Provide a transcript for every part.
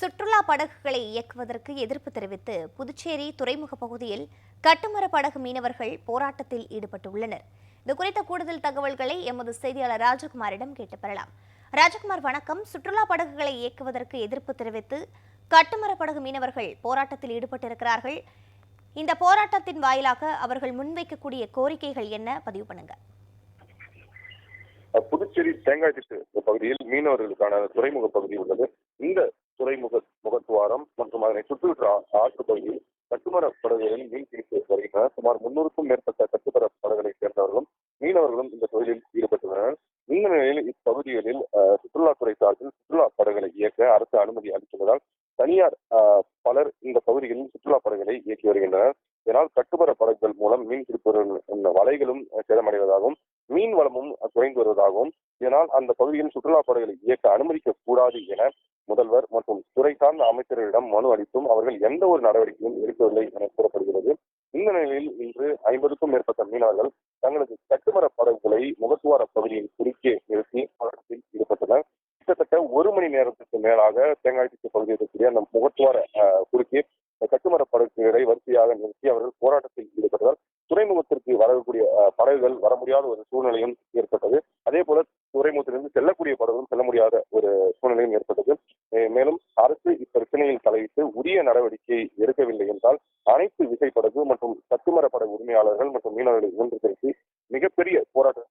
சுற்றுலா படகுகளை இயக்குவதற்கு எதிர்ப்பு தெரிவித்து புதுச்சேரி துறைமுக பகுதியில் கட்டுமர படகு மீனவர்கள் போராட்டத்தில் ஈடுபட்டுள்ளனர். இது குறித்த கூடுதல் தகவல்களை எமது செய்தியாளர் ராஜகுமாரிடம் கேட்டு பெறலாம் ராஜகுமார் வணக்கம். சுற்றுலா படகுகளை இயக்குவதற்கு எதிர்ப்பு தெரிவித்து கட்டுமர படகு மீனவர்கள் போராட்டத்தில் ஈடுபட்டிருக்கிறார்கள். இந்த போராட்டத்தின் வாயிலாக அவர்கள் முன்வைக்கக்கூடிய கோரிக்கைகள் என்ன? பதிவு பண்ணுங்க. புதுச்சேரி தேங்காய் திட்டு பகுதியில் மீனவர்களுக்கான துறைமுக பகுதி உள்ளது. இந்த துறைமுக முகத்துவாரம் மற்றும் அதனை சுற்றியுள்ள ஆற்று பகுதியில் கட்டுமர படகுகளில் மீன் பிடித்து வருகின்றன. சுமார் முன்னூறுக்கும் மேற்பட்ட கட்டுமர படகுகளை சேர்ந்தவர்களும் மீனவர்களும் இந்த தொழிலில் ஈடுபட்டுள்ளனர். இந்த நிலையில் இப்பகுதிகளில் சுற்றுலாத்துறை சார்பில் சுற்றுலா படகுகளை இயக்க அரசு அனுமதி அளித்துள்ளதால் தனியார் பலர் இந்த பகுதிகளில் சுற்றுலா படகுகளை இயக்கி வருகின்றனர். இதனால் கட்டுமர படகுகள் மூலம் மீன் பிடிப்பவர்கள் வலைகளும் சேதமடைவதாகவும் மீன் வளமும் குறைந்து வருவதாகவும் இதனால் அந்த பகுதியில் சுற்றுலா படகுகளை இயக்க அனுமதிக்க கூடாது என முதல்வர் மற்றும் துறை சார்ந்த அமைச்சர்களிடம் மனு அளித்தும் அவர்கள் எந்த ஒரு நடவடிக்கையும் எடுக்கவில்லை என கூறப்படுகிறது. இந்த நிலையில் இன்று ஐம்பதுக்கும் மேற்பட்ட மீனவர்கள் தங்களது கட்டுமர படகுகளை முகத்துவார பகுதியின் குறுக்கே நிறுத்தி போராட்டத்தில் ஈடுபட்டனர். கிட்டத்தட்ட ஒரு மணி நேரத்துக்கு மேலாக தேங்காய்த்திட்டு பகுதியில் இருக்கக்கூடிய அந்த முகத்துவார குறுக்கே கட்டுமர படகுகளை வரிசையாக நிறுத்தி அவர்கள் போராட்டத்தில் வரக்கூடிய படகுகள் வர முடியாத ஒரு சூழ்நிலையும் ஏற்பட்டது. அதே போல துறைமுகத்திலிருந்து செல்லக்கூடிய படகுகளும் செல்ல முடியாத ஒரு சூழ்நிலையும் ஏற்பட்டது. மேலும் அரசு இப்பிரச்சனையில் தலையிட்டு உரிய நடவடிக்கை எடுக்கவில்லை என்றால் அனைத்து விசைப்படகு மற்றும் சத்துமர படகு உரிமையாளர்கள் மற்றும் மீனவர்களை ஒன்று திரட்டி மிகப்பெரிய போராட்டம்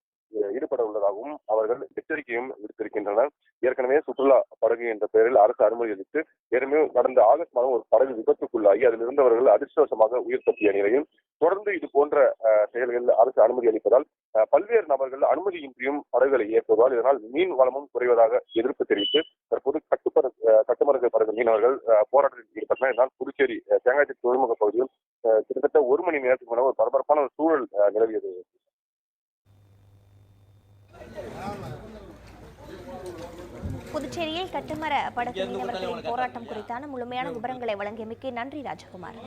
ஈடுபட உள்ளதாகவும் அவர்கள் எச்சரிக்கையும் விடுத்திருக்கின்றனர். ஏற்கனவே சுற்றுலா படகு என்ற பெயரில் அரசு அனுமதி அளித்து ஏற்கனவே கடந்த ஆகஸ்ட் மாதம் ஒரு படகு விபத்துக்குள்ளாகி அதில் இருந்தவர்கள் அதிர்ஷ்டவசமாக உயிர் தப்பிய நிலையில் தொடர்ந்து இது போன்ற செயல்கள் அரசு அனுமதி அளிப்பதால் பல்வேறு நபர்கள் அனுமதியின்றியும் படகுகளை இயக்குவதால் இதனால் மீன் வளமும் குறைவதாக எதிர்ப்பு தெரிவித்து தற்போது கட்டுப்பட அஹ், கட்டுமரகு படகு மீனவர்கள் போராட்டத்தில் ஈடுபட்டனர். இதனால் புதுச்சேரி அஹ், துறைமுக பகுதியில் கிட்டத்தட்ட ஒரு மணி நேரத்துக்கு முன்னால் ஒரு பரபரப்பான ஒரு சூழல் நிலவியது. புதுச்சேரியில் கட்டுமர படகு மீனவர்களின் போராட்டம் குறித்தான முழுமையான விவரங்களை வழங்கியமைக்கு நன்றி ராஜகுமார்.